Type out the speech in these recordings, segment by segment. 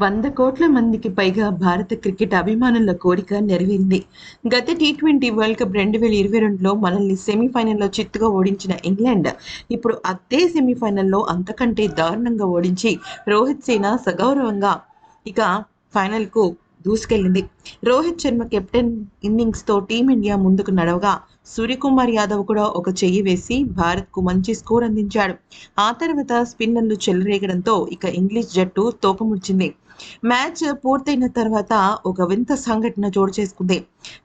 వంద కోట్ల మందికి పైగా భారత క్రికెట్ అభిమానుల కోరిక నెరవేరింది. గత టీ ట్వంటీ వరల్డ్ కప్ రెండు వేల ఇరవై రెండులో మనల్ని సెమీఫైనల్లో చిత్తుగా ఓడించిన ఇంగ్లాండ్ ఇప్పుడు అదే సెమీఫైనల్లో అంతకంటే దారుణంగా ఓడించి రోహిత్ సేన సగౌరవంగా ఇక ఫైనల్కు దూసుకెళ్ళింది రోహిత్ శర్మ కెప్టెన్ ఇన్నింగ్స్తో టీమిండియా ముందుకు నడవగా సూర్యకుమార్ యాదవ్ కూడా ఒక చెయ్యి వేసి భారత్కు మంచి స్కోర్ అందించాడు ఆ తర్వాత స్పిన్నర్లు చెలరేగడంతో ఇక ఇంగ్లీష్ జట్టు తోకముడిచింది మ్యాచ్ పూర్తయిన తర్వాత ఒక వింత సంఘటన చోటు చేసుకుంది.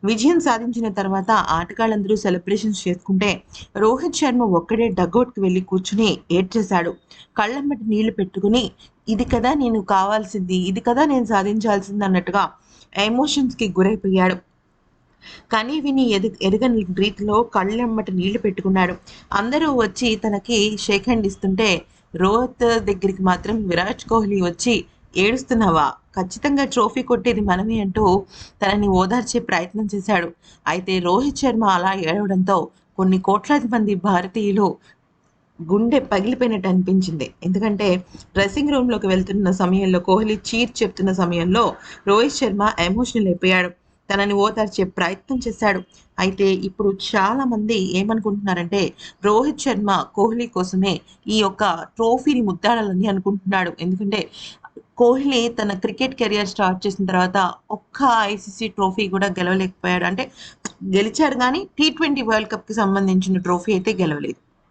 విజయం సాధించిన తర్వాత ఆటగాళ్ళందరూ సెలబ్రేషన్స్ చేసుకుంటే రోహిత్ శర్మ ఒక్కడే డగౌట్కి వెళ్ళి కూర్చుని ఏడ్చేశాడు. కళ్ళమ్మటి నీళ్ళు పెట్టుకుని ఇది కదా నేను కావాల్సింది ఇది కదా నేను సాధించాల్సింది అన్నట్టుగా ఎమోషన్స్కి గురైపోయాడు. కానీ విని ఎదు ఎరగని రీతిలో కళ్ళెమ్మట నీళ్ళు పెట్టుకున్నాడు. అందరూ వచ్చి తనకి షేక్ హ్యాండ్ ఇస్తుంటే రోహిత్ దగ్గరికి మాత్రం విరాట్ కోహ్లీ వచ్చి ఏడుస్తున్నావా? ఖచ్చితంగా ట్రోఫీ కొట్టేది మనమే అంటూ తనని ఓదార్చే ప్రయత్నం చేశాడు. అయితే రోహిత్ శర్మ అలా ఏడవడంతో కొన్ని కోట్లాది మంది భారతీయులు గుండె పగిలిపోయినట్టు అనిపించింది. ఎందుకంటే డ్రెస్సింగ్ రూమ్లోకి వెళ్తున్న సమయంలో కోహ్లీ చీర్ చెప్తున్న సమయంలో రోహిత్ శర్మ ఎమోషనల్ అయిపోయాడు. తనని ఓదార్చే ప్రయత్నం చేశాడు. అయితే ఇప్పుడు చాలా మంది ఏమనుకుంటున్నారంటే రోహిత్ శర్మ కోహ్లీ కోసమే ఈ యొక్క ట్రోఫీని ముద్దాడాలని అనుకుంటున్నాడు. ఎందుకంటే కోహ్లీ తన క్రికెట్ కెరియర్ స్టార్ట్ చేసిన తర్వాత ఒక్క ఐసీసీ ట్రోఫీ కూడా గెలవలేకపోయాడు. అంటే గెలిచాడు కానీ టీ ట్వంటీ వరల్డ్ కప్కి సంబంధించిన ట్రోఫీ అయితే గెలవలేదు.